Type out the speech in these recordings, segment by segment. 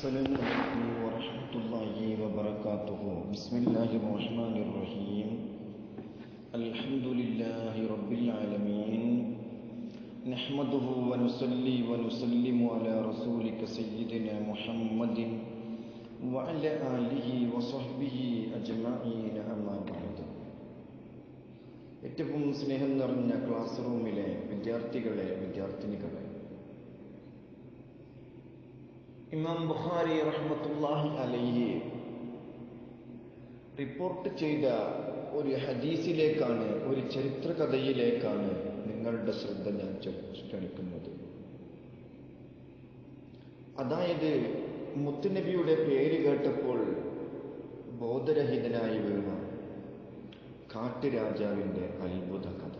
السلام عليكم ورحمة الله وبركاته بسم الله الرحمن الرحيم الحمد لله رب العالمين نحمده ونصلي ونسلم على رسولك سيدنا محمد وعلى آله وصحبه أجمعين أما بعد ഏറ്റവും സ്നേഹം നിറഞ്ഞ ക്ലാസ് റൂമിലെ വിദ്യാർത്ഥികളെ വിദ്യാർത്ഥിനികളെ ഇമാം ബുഖാരി റഹ്മത്തുല്ലാഹി അലൈഹി റിപ്പോർട്ട് ചെയ്ത ഒരു ഹദീസിലേക്കാണ് ഒരു ചരിത്രകഥയിലേക്കാണ് നിങ്ങളുടെ ശ്രദ്ധ ഞാൻ ക്ഷണിക്കുന്നത്. അതായത് മുത്തുനബിയുടെ പേര് കേട്ടപ്പോൾ ബോധരഹിതനായി വീണ കാട്ടുരാജാവിന്റെ അത്ഭുത കഥ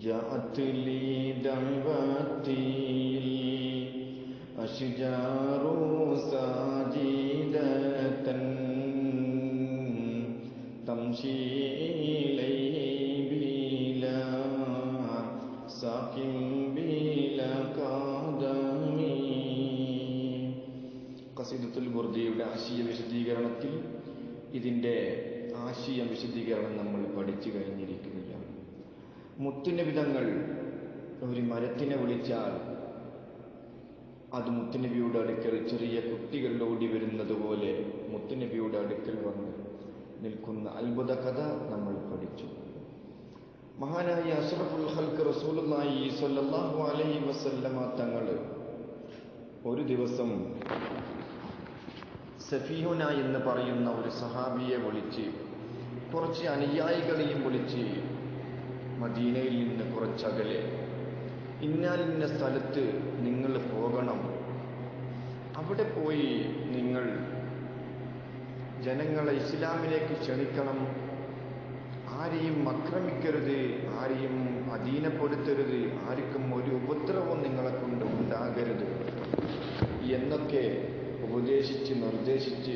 جاءت لي دعوتي الأشجار ساجدة تمشي إليه بلا ساق بلا قدم കസീദത്തുൽ ബുർദിയുടെ ആശയ വിശദീകരണത്തിൽ ഇതിൻ്റെ ആശയം വിശദീകരണം നമ്മൾ പഠിച്ചു കഴിഞ്ഞിരിക്കുകയാണ് മുത്തുനബിതങ്ങൾ ഒരു മരത്തിനെ വിളിച്ചാൽ അത് മുത്തുനബിയുടെ അടുക്കൽ ചെറിയ കുട്ടികൾ ഓടി വരുന്നത് പോലെ മുത്തുനബിയുടെ അടുക്കൽ വന്ന് നിൽക്കുന്ന അത്ഭുത കഥ നമ്മൾ പഠിച്ചു. മഹാനായ അഷറഫുൽ ഹൽക്ക് റസൂലുള്ളാഹി സ്വല്ലല്ലാഹു അലൈഹി വസല്ലമ തങ്ങൾ ഒരു ദിവസം സഫീഹുന എന്ന് പറയുന്ന ഒരു സഹാബിയെ വിളിച്ച് കുറച്ച് അനുയായികളെയും വിളിച്ച് മദീനയിൽ നിന്ന് കുറച്ചകലെ ഇന്നാലിന്ന സ്ഥലത്ത് നിങ്ങൾ പോകണം. അവിടെ പോയി നിങ്ങൾ ജനങ്ങളെ ഇസ്ലാമിലേക്ക് ക്ഷണിക്കണം. ആരെയും അക്രമിക്കരുത് ആരെയും അധീനപ്പെടുത്തരുത് ആർക്കും ഒരു ഉപദ്രവം നിങ്ങളെ കൊണ്ട് ഉണ്ടാകരുത് എന്നൊക്കെ ഉപദേശിച്ച് നിർദ്ദേശിച്ച്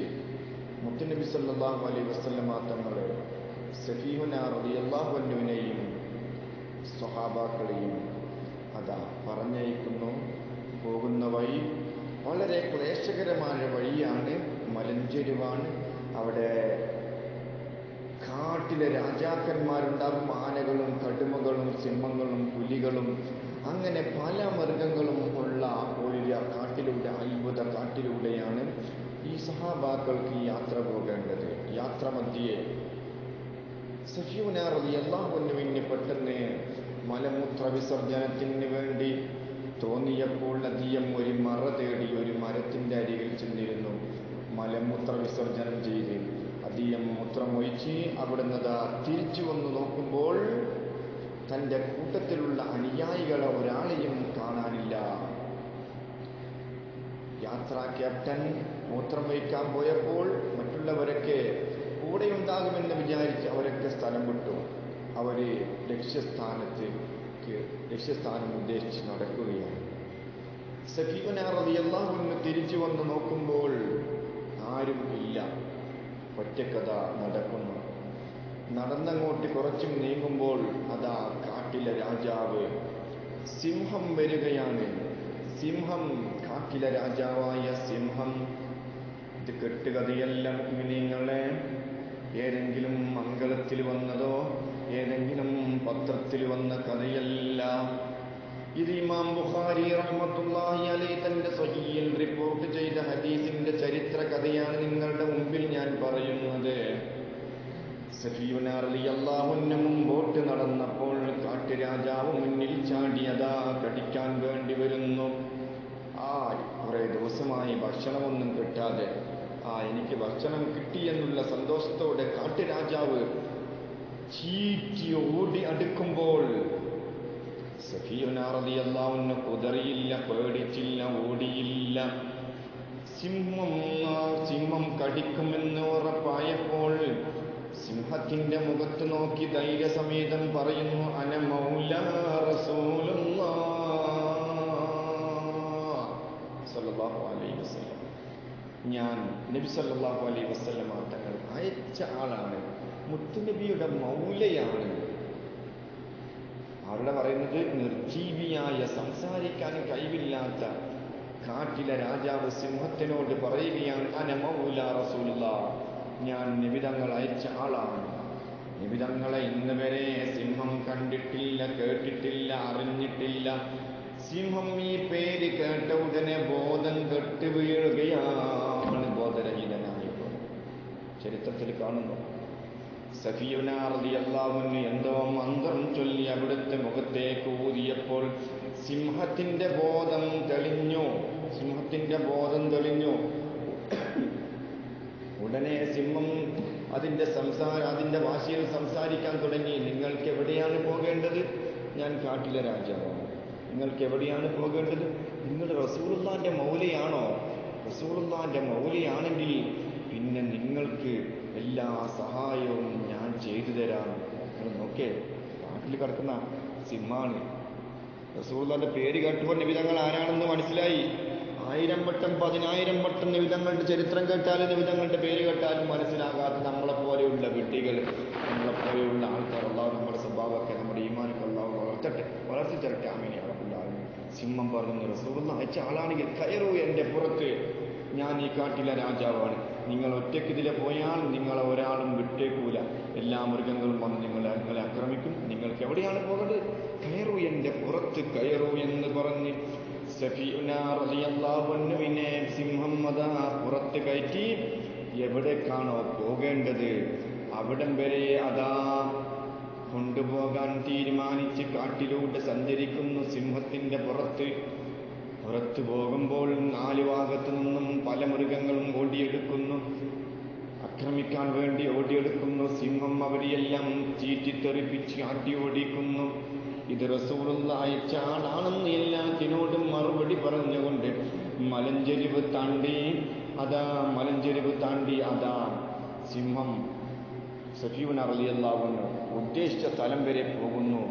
മുത്തനബി സല്ലാഹു അലൈ വസ്ലമ തങ്ങളെ സഫീഹുന റളിയല്ലാഹുവിനെയും സ്വഹാബാക്കളെയും അതാ പറഞ്ഞയക്കുന്നു. പോകുന്ന വഴി വളരെ ക്ലേശകരമായ വഴിയാണ് മലഞ്ചെരുവാണ് അവിടെ കാട്ടിലെ രാജാക്കന്മാരുണ്ടാകും ആനകളും കടുമകളും സിംഹങ്ങളും പുലികളും. അങ്ങനെ പല മൃഗങ്ങളും ഉള്ള ഒരു കാട്ടിലൂടെ അത്ഭുത കാട്ടിലൂടെയാണ് ഈ സഹാബാക്കൾക്ക് യാത്ര പോകേണ്ടത്. യാത്ര മധ്യേ സഫിയുനാറതി അള്ളാഹുവിന് പെട്ടെന്ന് മലമൂത്ര വിസർജനത്തിന് വേണ്ടി തോന്നിയപ്പോൾ അധികം ഒരു മറ തേടി ഒരു മരത്തിന്റെ അരികിൽ ചെന്നിരുന്നു. മലമൂത്ര വിസർജനം ചെയ്ത് അധികം മൂത്രമൊഴിച്ച് അവിടുന്ന് തിരിച്ചു വന്ന് നോക്കുമ്പോൾ തന്റെ കൂട്ടത്തിലുള്ള അനുയായികളെ ഒരാളെയും കാണാനില്ല. യാത്രാ ക്യാപ്റ്റൻ മൂത്രം മൂത്രമൊഴിക്കാൻ പോയപ്പോൾ മറ്റുള്ളവരൊക്കെ കൂടെയുണ്ടാകുമെന്ന് വിചാരിച്ച് അവരൊക്കെ സ്ഥലം വിട്ടു. അവർ ലക്ഷ്യസ്ഥാനത്തേക്ക് ലക്ഷ്യസ്ഥാനം ഉദ്ദേശിച്ച് നടക്കുകയാണ്. സഖീവനാറിയല്ലാഹുന്ന് തിരിച്ചു വന്ന് നോക്കുമ്പോൾ ആരും ഇല്ല. ഒറ്റക്കഥ നടക്കുന്നു. നടന്നങ്ങോട്ട് കുറച്ചും നീങ്ങുമ്പോൾ അതാ കാട്ടിലെ രാജാവ് സിംഹം വരികയാണ്. സിംഹം കാട്ടിലെ രാജാവായ സിംഹം ഇത് കെട്ടുകഥയല്ല നിങ്ങളെ ഏതെങ്കിലും മംഗളത്തിൽ ഏതെങ്കിലും പത്രത്തിൽ വന്ന കഥയെല്ലാം ഇത് ഇമാം ബുഖാരി റഹ്മത്തുള്ളാഹി അലൈഹി തന്റെ സ്വഹീയിൽ റിപ്പോർട്ട് ചെയ്ത ഹദീസിന്റെ ചരിത്ര കഥയാണ് നിങ്ങളുടെ മുമ്പിൽ ഞാൻ പറയുന്നത്. മുമ്പോട്ട് നടന്നപ്പോൾ കാട്ടുരാജാവ് മുന്നിൽ ചാടിയതാ കടിക്കാൻ വേണ്ടി വരുന്നു. ആ കുറെ ദിവസമായി ഭക്ഷണമൊന്നും കിട്ടാതെ. ആ എനിക്ക് ഭക്ഷണം കിട്ടിയെന്നുള്ള സന്തോഷത്തോടെ കാട്ടുരാജാവ് ചീറ്റി ഓടി അടുക്കുമ്പോൾ സഫീനാറിയാവുന്ന കുതറിയില്ല പേടിച്ചില്ല ഓടിയില്ല. സിംഹം സിംഹം കടിക്കുമെന്ന് ഉറപ്പായപ്പോൾ സിംഹത്തിന്റെ മുഖത്ത് നോക്കി ധൈര്യസമേതം പറയുന്നു അന മൗല സല്ലല്ലാഹു അലൈഹി വസല്ലം. ഞാൻ നബി സല്ലാഹു അലൈഹി വസ്ലം തങ്ങൾ അയച്ച ആളാണ്. മുത്തുനബിയുടെ മൗലയാണ്. അവിടെ പറയുന്നത്? നിർജീവിയായ സംസാരിക്കാൻ കഴിവില്ലാത്ത കാട്ടിലെ രാജാവ് സിംഹത്തിനോട് പറയുകയാണ് അനമൗല റസൂല ഞാൻ നിബിതങ്ങൾ അയച്ച ആളാണ്. നിബിതങ്ങളെ ഇന്ന് വരെ സിംഹം കണ്ടിട്ടില്ല കേട്ടിട്ടില്ല അറിഞ്ഞിട്ടില്ല. സിംഹം ഈ പേര് കേട്ട ഉടനെ ബോധം കെട്ട് വീഴുകയാണ് ചരിത്രത്തിൽ കാണുന്നു. സഫിയുനാറിയാവുന്ന എന്തോ മന്ത്രം ചൊല്ലി അവിടുത്തെ മുഖത്തേക്ക് ഊതിയപ്പോൾ സിംഹത്തിന്റെ ബോധം തെളിഞ്ഞു സിംഹത്തിന്റെ ബോധം തെളിഞ്ഞു. ഉടനെ സിംഹം അതിന്റെ സംസാര അതിന്റെ ഭാഷയിൽ സംസാരിക്കാൻ തുടങ്ങി. നിങ്ങൾക്ക് എവിടെയാണ് പോകേണ്ടത്? ഞാൻ കാട്ടിലെ രാജാവാണ്. നിങ്ങൾക്ക് എവിടെയാണ് പോകേണ്ടത്? നിങ്ങൾ റസൂലുള്ളാന്റെ മൗലിയാണോ? റസൂലുള്ളാന്റെ മൗലിയാണെങ്കിൽ പിന്നെ നിങ്ങൾക്ക് എല്ലാ സഹായവും ഞാൻ ചെയ്തു തരാം. നിങ്ങൾ നോക്കേ നാട്ടിൽ കിടക്കുന്ന സിംഹാണ്. റസൂർദാന്റെ പേര് കേട്ടപ്പോൾ നിബിതങ്ങൾ ആരാണെന്ന് മനസ്സിലായി. ആയിരം വട്ടം പതിനായിരം വട്ടം നിബിതങ്ങളുടെ ചരിത്രം കേട്ടാലും നിബിതങ്ങളുടെ പേര് കേട്ടാലും മനസ്സിലാകാത്ത നമ്മളെപ്പോലെയുള്ള കുട്ടികൾ നമ്മളെ പോലെയുള്ള ആൾക്കാർ അള്ളാഹു നമ്മുടെ സ്വഭാവമൊക്കെ നമ്മുടെ ഈമാനൊക്കെ അള്ളാഹു വളർത്തട്ടെ. വളർത്തി തരട്ടെ ആമീനെ അറബുല്ലാലും സിംഹം പറഞ്ഞു റസൂർ അയച്ച ആളാണെങ്കിൽ കയറൂ എന്റെ പുറത്ത്. ഞാൻ ഈ കാട്ടിലെ രാജാവാണ്. നിങ്ങൾ ഒറ്റയ്ക്ക് ഇതിലെ പോയാൽ നിങ്ങളെ ഒരാളും വിട്ടേക്കൂല. എല്ലാ മൃഗങ്ങളും വന്ന് നിങ്ങളെ നിങ്ങളെ ആക്രമിക്കും. നിങ്ങൾക്ക് എവിടെയാണ് പോകേണ്ടത്? കയറൂ എന്റെ പുറത്ത് കയറൂ എന്ന് പറഞ്ഞ് സഫിയുനാറിയല്ലാവുന്നുവിനെ സിംഹം അതാ പുറത്ത് കയറ്റി എവിടേക്കാണോ പോകേണ്ടത്? അവിടം വരെ അതാ കൊണ്ടുപോകാൻ തീരുമാനിച്ച് കാട്ടിലൂടെ സഞ്ചരിക്കുന്നു സിംഹത്തിന്റെ പുറത്ത്. പുറത്തു പോകുമ്പോൾ നാല് ഭാഗത്തു നിന്നും പല മൃഗങ്ങളും ഓടിയെടുക്കുന്നു. ആക്രമിക്കാൻ വേണ്ടി ഓടിയെടുക്കുന്നു. സിംഹം അവരെയെല്ലാം ചീറ്റിത്തെറിപ്പിച്ച് ആട്ടി ഓടിക്കുന്നു ഇത് റസൂറുള്ള അയച്ച ആളാണെന്ന് എല്ലാത്തിനോടും മറുപടി പറഞ്ഞുകൊണ്ട് മലഞ്ചെരിവ് താണ്ടി അതാ മലഞ്ചെരിവ് താണ്ടി അതാ സിംഹം. സഫീവൻ അറിയല്ലാവുന്നു ഉദ്ദേശിച്ച സ്ഥലം വരെ പോകുന്നു.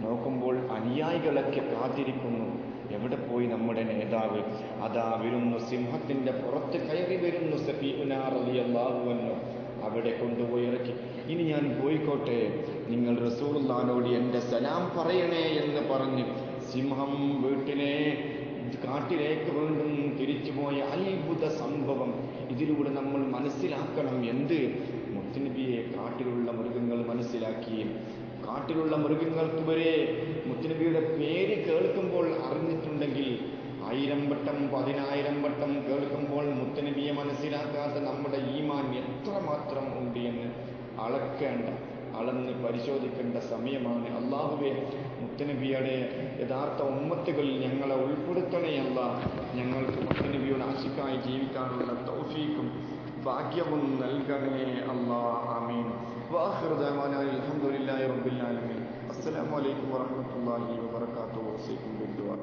നോക്കുമ്പോൾ അനുയായികളൊക്കെ കാത്തിരിക്കുന്നു. എവിടെ പോയി നമ്മുടെ നേതാവ്? അതാ വരുന്നു സിംഹത്തിന്റെ പുറത്ത് കയറി വരുന്നു സഫീബുനാറിയല്ലാവുന്നു അവിടെ കൊണ്ടുപോയി ഇറക്കി. ഇനി ഞാൻ പോയിക്കോട്ടെ. നിങ്ങൾ റസൂലുള്ളാനോട് എന്റെ സലാം പറയണേ എന്ന് പറഞ്ഞ് സിംഹം വീട്ടിലെ കാട്ടിലേക്ക് വീണ്ടും തിരിച്ചുപോയ അത്ഭുത സംഭവം. ഇതിലൂടെ നമ്മൾ മനസ്സിലാക്കണം എന്ത്? മുത്തുനബിയെ കാട്ടിലുള്ള മൃഗങ്ങൾ മനസ്സിലാക്കി. കാട്ടിലുള്ള മൃഗങ്ങൾക്ക് വരെ മുത്തനബിയുടെ പേര് കേൾക്കുമ്പോൾ അറിഞ്ഞിട്ടുണ്ടെങ്കിൽ ആയിരം വട്ടം പതിനായിരം വട്ടം കേൾക്കുമ്പോൾ മുത്തനബിയെ മനസ്സിലാക്കാത്ത നമ്മുടെ ഈമാൻ എത്രമാത്രം ഉണ്ട് എന്ന് അളക്കേണ്ട അളന്ന് പരിശോധിക്കേണ്ട സമയമാണ് അള്ളാഹുവെ. മുത്തനബിയുടെ യഥാർത്ഥ ഉമ്മത്തുകളിൽ ഞങ്ങളെ ഉൾപ്പെടുത്തണേ അല്ല. ഞങ്ങൾക്ക് മുത്തനബിയുടെ ആശിക്കായി ജീവിക്കാനുള്ള തൗഫീക്കും ഭാഗ്യവും നൽകണേ അള്ളാ ആമീൻ. വാഹൃദാനായി അലഹമുല്ലാ റബ്ബില്ലാലമീൻ അസ്സലാമലൈക്കും വറഹമത്തല്ലാഹി വാത്തു വസീക്കും ബിദ്വാ